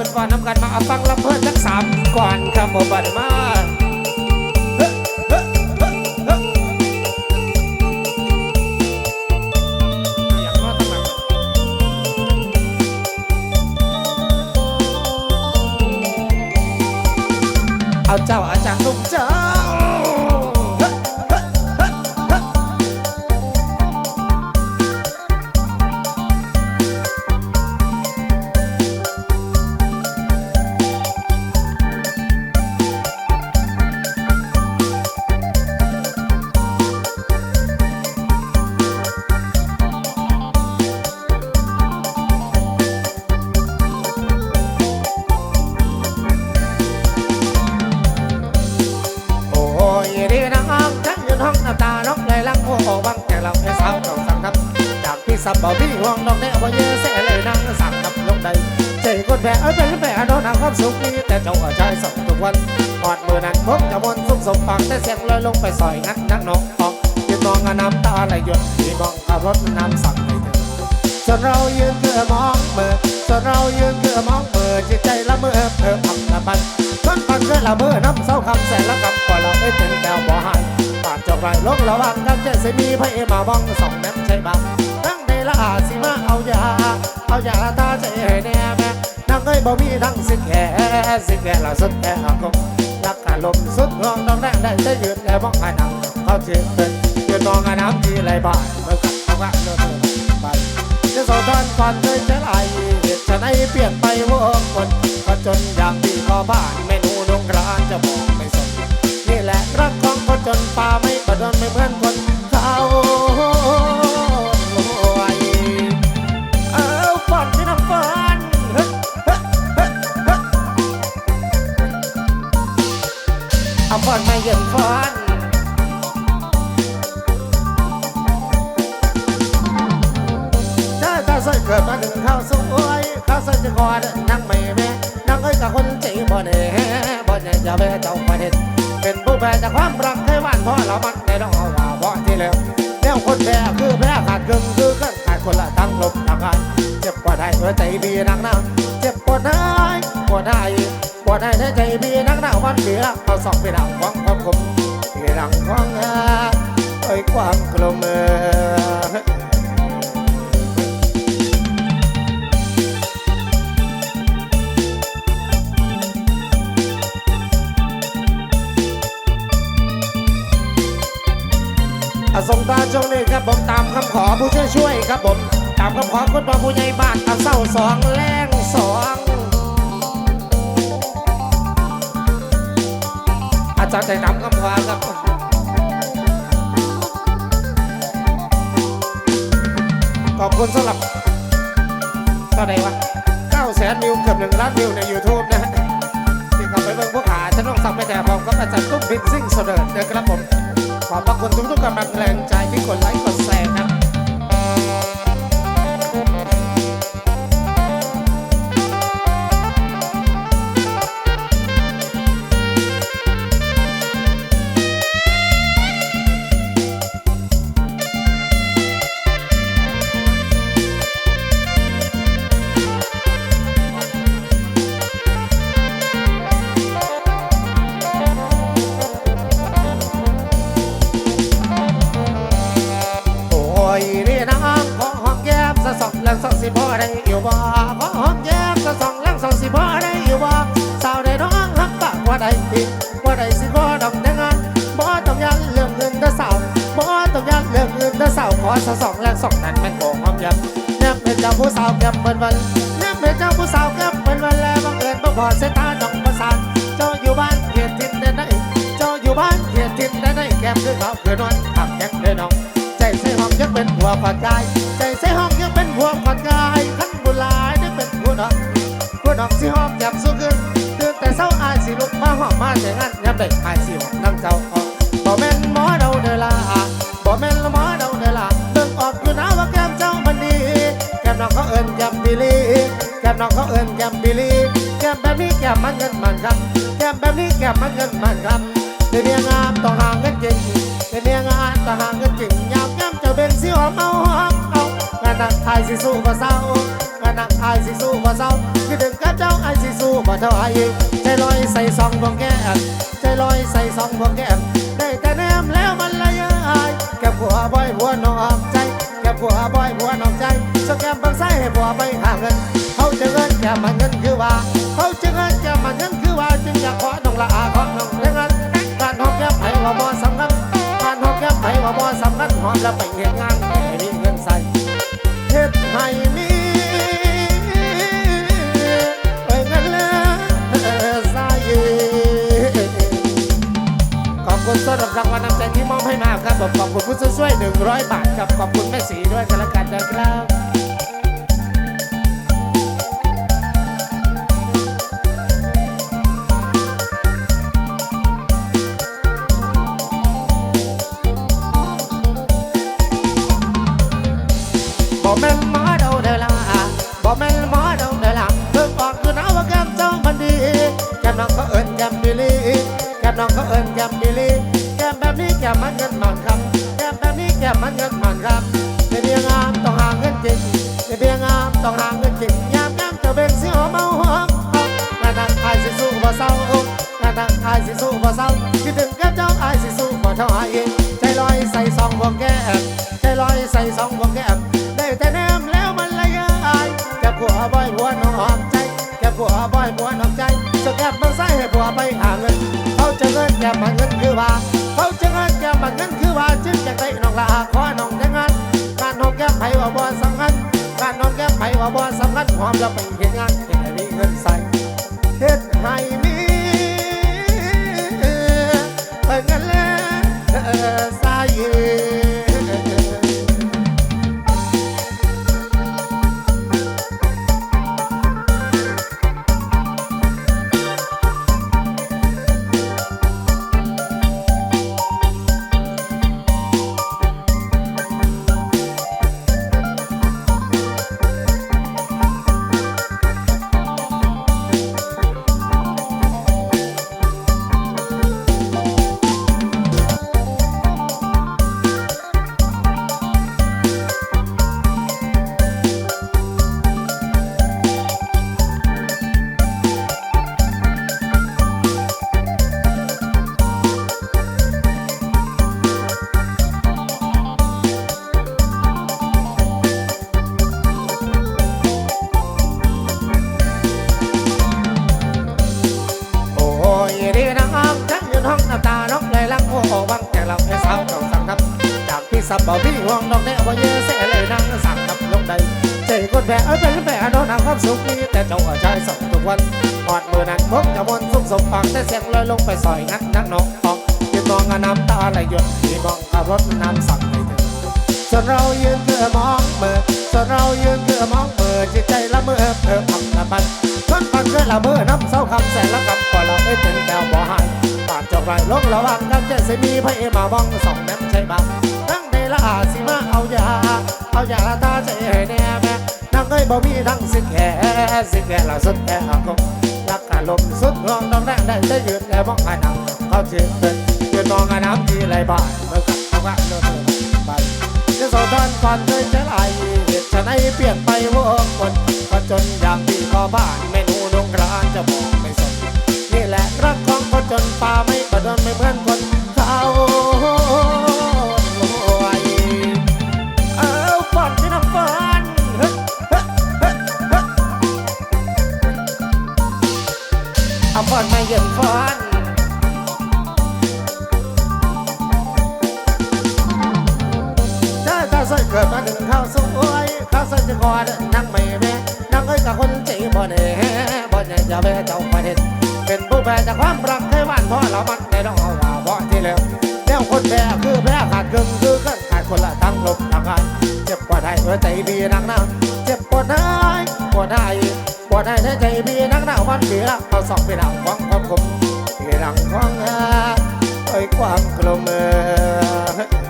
ขึ้นฟ้อนน้ำกันมาเอาฟังลำเพิ่นสักสามก่อนครับผมบัดมาเฮ้เฮ้เฮ้เฮ้อย่าเอาเจ้าาแค่สาวเราสั่งทำจากที่สับบ่พี่ห่วงน้องเนี่ยว่าเยอะเสียเลยนั่งสั่งทำลงใดใจคนแพ้เอ้ยเป็นแพ้โดนหาความสุขนี้แต่เจ้าอาใจส่งทุกวันออดมือนั้นพบจะวนสุขสมปังแต่เสียงลอยลงไปซอยงัดนักน้องออกยืนมองน้ำตาไหลหยดที่มองขับรถน้ำสั่งให้เธอส่วนเรายืนเพื่อมองเมื่อส่วนเรายืนเพื่อมองเมื่อจิตใจละเมอเพิ่มอับละบันทนปันเพื่อละเมอน้ำเศร้าคำแสนละคำกว่าเราเอ้เป็นแก้วบ่หันปากจอก ไรลงระวังกันเจะสิมีพระเอมาบ้องสองแม่ใช่บ้างนั่งในละอาสิมาเอายา เอายาตาใจให้แน่แม่นั่งเอ้ยบ่มีทั้งสิแก่สิแก่ละสุดแก่อากงรักการลมสุดห้องต้องแรงได้จะยืนแล้วมองไอ้นังเขาเจ็บเป็นยืนมองไอ้น้ำที่ไหลบ่าเมื่อกับทำงานเลิกเลิกไปจะสอนทอนก่อนเลยจะไหลจะไหนเปลี่ยนไปวกคนก็จนอย่างดีก็บ้านเม กิดมาถึงข้าวสวยข้าใส่จะกอดนั่งไม่แม่นั่งเอ้ยกับคนใจบ่เน่บ่เน่จะแม่เจ้าประเด็นเป็นผู้แพ้จากความรักให้หวานพราะเรามันได้ต้องเอาว่าเพราะที่แล้วแนวคนแพ้คือแพ้ขาดกึ่งคือกันขาดคนละทั้งลมทั้งงานเจ็บปวดได้หัวใจบีนักหนาเจ็บปวดได้ปวดได้ปวดได้ในใจบีนักหนาวันเดียวเอาสองไปดังความความคมที่ดังของเอ้ยความกลมเอ สงกรารช่วงนี้ครับผมตามคำขอผู้ช่วยช่วยครับผม ตามคำขอคุณพ่อผู้ใหญ่บ้านเอาเศร้าสองแรงสองอาจารย์ใจตามคำขอครับผมขอบคุณสำหรับเท่าไหร่วะ9แสนวิวเกือบหนึ่งล้านวิวใน YouTube นะฮะที่เขาไปเบิ่งพวกขาฉันต้องสั่งไปแต่พร้อมกับอาจารย์ตุ้มบินซิ่งเสด็จนะครับผม ขอบพระคุณทุกๆกำลังแรงใจที่กดไลค์กดแชร์ อสาวขอสะสองแรงสองนั้นม่นโกหอมแก้มแนบเป็นเจ้าผู้สาวแก้มเปิ้นวันแนบเป็นเจ้าผู้สาวแก้มเปิ้นวันแล้วบังเอิญบ่พอเส้นตาน้องประสานเจ้าอยู่บ้านเขียนทิศได้ไหนเจ้าอยู่บ้านเขียนทิศได้ไหนแก้มคือเขาคือนอนขับแจ็คเด้น้องใจใส่ห้องยังเป็นหัวผัดกายใจใส่ห้องยังเป็นหัวผัดกายขันบุหลายได้เป็นผู้นอกผู้นอกสิห้องแก็บสู้ขึ้นตื่นแต่เช้าอายสิลุกมาห้องมาแต่งานยับได้อายสิห้อง แก้มมันเงินมันครับแก้มแบบนี้แก้มมันเงินมันครับในเมียงามต้องห่างกันจริงเป็นเมียงานต่างกันจริงยามแก้มเจะเป็นสิหอมเอาหอมเอางานหนักไทยสิสู้ก็เศร้ากะนักอายสิสู้บ่เศร้าคิดถึงกับเจ้าไอสิสู้บ่เท่าอายใจลอยใส่ซองพวงแก้มใจลอยใส่ซองพวงแก้มได้แต่แนมแล้วมันละเยอายแก้มผัวบ่อยผัวนอกใจแก้มผัวบ่อยผัวนอกใจสแกมบางไส้ให้ผัวไปหาเงิน เขาจะเงินแก้มมันเงินคือว่าเขาจะเงินแก้มมันเงินคือว่าจึงอยากขอน้องละอาขอน้องเงินการหอมแก้มไผว่าบ่สำคัญการหอมแก้มไผว่าบ่สำคัญหอมแล้วไปเฮ็ดงานให้มีเงินใส่เฮ็ดให้มีเอ้ยเงินเหลือใส่ขอบคุณสำหรับรางวัลน้ำใจที่มอบให้มาครับผมขอบคุณผู้ช่วยหนึ่งร้อยบาทครับขอบคุณแม่สีด้วยกันละกันนะครับ บ่แม่นหมอเดาเดอละบ่แม่นหมอเดาเดอละเพิ่งออกคือน้าว่าแก้มเจ้ามันดี แก้มน้องเขาเอิ้นแก้มบิลี่แก้มน้องเขาเอิ้นแก้มบิลี่แก้มแบบนี้แก้มมันเงินมันครับแก้มแบบนี้แก้มมันเงินมันครับในเบียงามต้องหาเงินจริงในเบียงามต้องหาเงินจริงยามแก้มจ้าเป็นสิหอมเมาหอมงานนั้นอายสิสู้บ่เศร้างานนั้นอายสิสู้บ่เศร้าคิดถึงแก้มเจ้าอายสิสู้บ่เท่าอายเองใจลอยใส่ซองพวงแก้มใจลอยใส่ซองพวงแก้ม แต่แนมแล้วมันละยายแก่ผัวบ่อยผัวนอกใจแก่ผัวบ่อยผัวนองใจจะแก้บางไส้ให้ผัวไปหาเงิน เขาจะเงินแก้มาเงินคือว่า เขาจะเงินแก้มาเงินคือว่าจึงจะได้น้องลาขอน้องแต่งงานการนองแก้ไผว่าบ่สำคัญการนองแก้ไผว่าบ่สำคัญหอมแล้วไปเฮ็น บ่พี่ห่วงน้องเนี่ยบ่เยอะเสียเลยนั่งสั่งทำลงใดใจคนแพ้เอ้ยเป็นแพ้น้องนางความสุขนี้แต่เจ้าก็ใช้ส่งทุกวันหอดมือนั้นพบจะมนสุขสมปากแต่เสียงลอยลงไปซอยงัดนักน้องออกยืนมองน้ำตาไหลหยดที่มองขับรถน้ำสั่งให้เธอส่วนเรายืนเพื่อมองเมื่อส่วนเรายืนเพื่อมองเมื่อจิตใจละเมอเพิ่มคำละบันทนปันเพื่อละเมอน้ำเศร้าคำแสนละคำกว่าเราไม่เป็นแก้วบ่หายปากจอกไรลงระวังกันเจสิมีพระเอมาบ้องสองแม่ใช่บ้างตั้ง ละอาสิมาเอายา เอายาตาใจแน่แม่นั่งเอ้ยบ่มีทั้งสิแก่สิแก่ละสุดแก่อากงรักการลมสุดงองน้องแรงได้ได้ยืนแอบมองหายหนังเขาเชื่อเป็นยืนมองหาน้ำที่ไหลบ่ายเมื่อกับเอาว่าเลิกไปจะสอทานก่อนเคยจะไหลเหตุฉะไหนเปลี่ยนไปวกคนก็จนอย่างที่ขอบ้านเมนูดงกรานจะบอกไม่สนนี่แหละรักของคนจนป่าไม่ประดนไม่เหมือนคนเขา เอาฝันไม่เย็นฝันถ้าข้าวซอยเกิดมาหนึ่งข้าวสวยข้าวซอยจะกอดนั่งไม่แม่นั่งเอ้ยกับคนจีบ่เน่บ่เน่จะแม่เจ้าประเด็นเป็นผู้แพ้จากความรักให้วานพราะเรามันได้ต้องเอาว่าบ่ที่แล้วแล้วคนแพ้คือแพ้ขาดกึ่งคือกันขาดคนละทั้งลมทั้งงานเจ็บปวดให้หัวใจบีนักหนาเจ็บปวดให้ ให้ในใจบีนักหนาวันเบียเอาสองไปดังฟังความคมที่ดังฟังเอ้ยความกลมเออ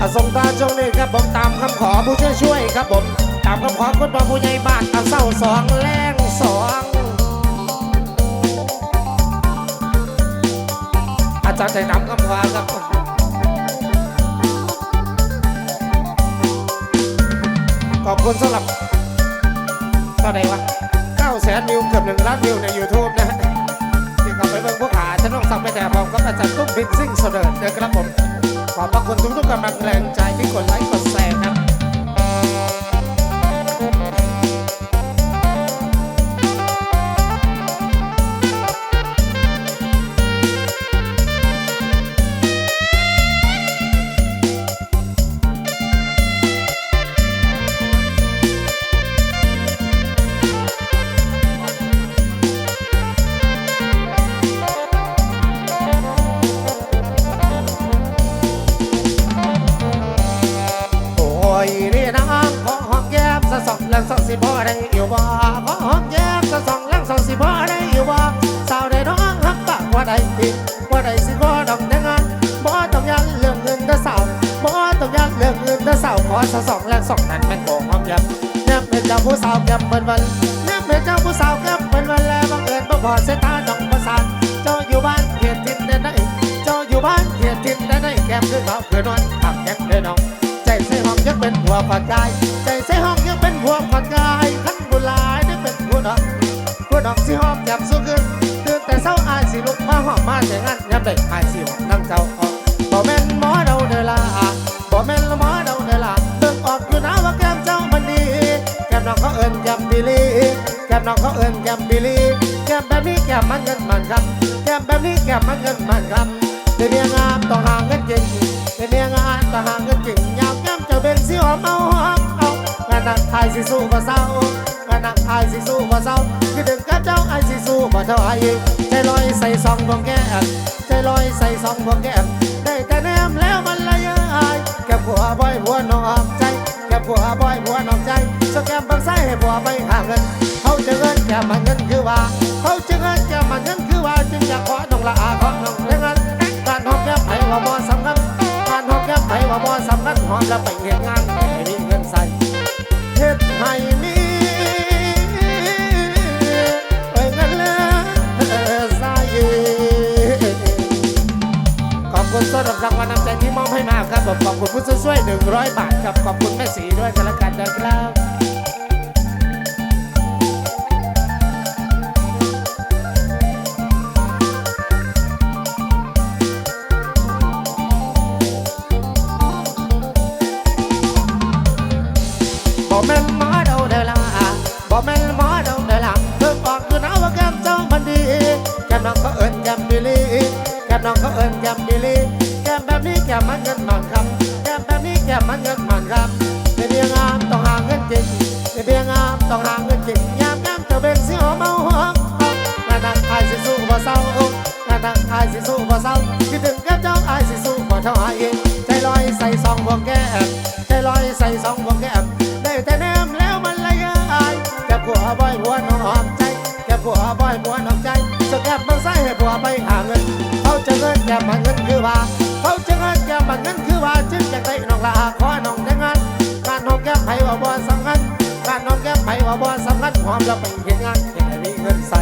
อส่งตาช่วงนี้ครับผมตามคำขอผู้ช่วยช่วยครับผม ตามคำขอคุณพ่อผู้ใหญ่บ้านเอาเศร้าสองแรง สองแรงสองสิบ่ได้อยู่บ่ขอหอมแก้มสะสองแรงสองสิบ่ได้อยู่บ่สาวได้น้องฮักปากว่าได้ผิดว่าได้สิบ่ดอกแต่งงานบ่ต้องยันเรื่องเงินเด้อสาวบ่ต้องยันเรื่องเงินเด้อสาวขอสองแรงสองนั้นแม่นบ่หอมแก้มแก้มเป็นเจ้าผู้สาวแก้มเป็นวันแก้มเป็นเจ้าผู้สาวแก้มเป็นวันแล้วบังเอิญบ่พอเสตาดอกประสานเจ้าอยู่บ้านเขียนทินได้ไหนเจ้าอยู่บ้านเขียนทินได้ไหนแก้มคือเขาคือนอนทำแก้มเลยน้องใจใส่ห้องยังเป็นหัวขอดกใจ้าออกบ่แม่นหมอเดาเดอลาบ่แม่นหมอเดาเดอลาเบิ่งออกอยู่นะว่าแก้มเจ้ามันดีแก้มน้องเขาเอิ้นแก้มบิลีแก้มน้องเขาเอิ้นแก้มบิลีแก้มแบบนี้แก้มมันเงินมันครับแก้มแบบนี้แก้มมันเงินมันครับเป็นเมียงามต้องหาเงินเก่งเป็นเมียงามต้องหาเงินเก่งยาวแก้มเจ้าเป็นสิหอมเอาหอมเอางานนักทายสิสู้บ่เศร้างานนักทายสิสู้บ่เศร้าคือดึงกับเจ้าไอ้ บ่เท่าไอ้ใจลอยใส่ซองดวงแก้มใจลอยใส่ซองดวงแก้มได้แต่แนมแล้วมันละเยอะแก้ผัวบ่อยผัวนอกใจแก้ผัวบ่อยผัวนอกใจสแกมบางไส้ให้ผัวไปหาเงินเขาจะเงินแก้มมันเงินคือว่าเขาจะเงินแก้มมันเงินคือว่าจึงอยากขอน้องละอาขอน้องเงนั้นการหอมแก้มไผว่าบ่สำคัญการหอมแก้มไผว่าบ่สำคัญหอมแล้วไปเฮ็ดงานให้มีเงินใส่เฮ็ดให้มี รับรางวัลน้ำใจที่มอบให้มาครับผมขอบคุณผู้ช่วยหนึ่งร้อยบาทครับขอบคุณแม่สีด้วยกันละกันนะครับ มันเงินมันคำเป็นเพียงามต้องหาเงินจริงเป็นเพียงามต้องหาเงินจริงยามแก้มเจ้าเป็นสิหอมเอาหอมงานนักอายสิสู้บ่เศร้างานนักอายสิสู้บ่เศร้าคิดถึงแก้มเจ้าอายสิสู้บ่เท่าอายเองใจลอยใส่ซองบวงแก้มใจลอยใส่ซองบวงแก้มได้แต่แนมแล้วมันละยายแก่ผัวบ่อยผัวน้องใจแก่ผัวบ่อยผัวน้องใจสแกบบางไส้ให้ผัวไปหาเงินเขาจะเงินแก่มันเงินคือว่าเขาจะเงินแก่มันเงินคือว่าจึงอยากได้น้องลาขอ รับแล้วไปเฮ็นงานเฮ็ดให้มีเงินใส่